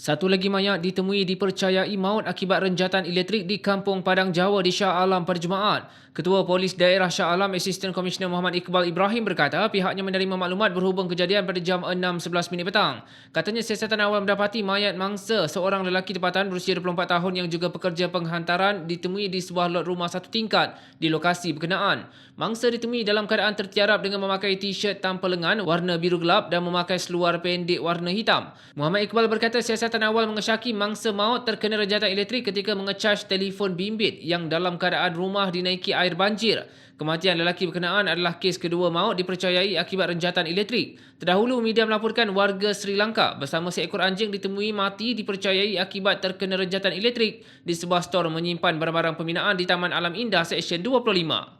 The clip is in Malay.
Satu lagi mayat ditemui dipercayai maut akibat renjatan elektrik di Kampung Padang Jawa di Shah Alam pada. Ketua Polis Daerah Shah Alam, Asisten Komisioner Muhammad Iqbal Ibrahim berkata pihaknya menerima maklumat berhubung kejadian pada jam 6.11 minit petang. Katanya siasatan awal mendapati mayat mangsa seorang lelaki tempatan berusia 24 tahun yang juga pekerja penghantaran ditemui di sebuah lot rumah satu tingkat di lokasi berkenaan. Mangsa ditemui dalam keadaan tertiarap dengan memakai t-shirt tanpa lengan warna biru gelap dan memakai seluar pendek warna hitam. Muhammad Iqbal berkata siasatan awal mengesyaki mangsa maut terkena rejatan elektrik ketika mengecas telefon bimbit yang dalam keadaan rumah dinaiki air banjir. Kematian lelaki berkenaan adalah kes kedua maut dipercayai akibat renjatan elektrik. Terdahulu media melaporkan warga Sri Lanka bersama seekor anjing ditemui mati dipercayai akibat terkena renjatan elektrik di sebuah stor menyimpan barang-barang pembinaan di Taman Alam Indah Seksyen 25.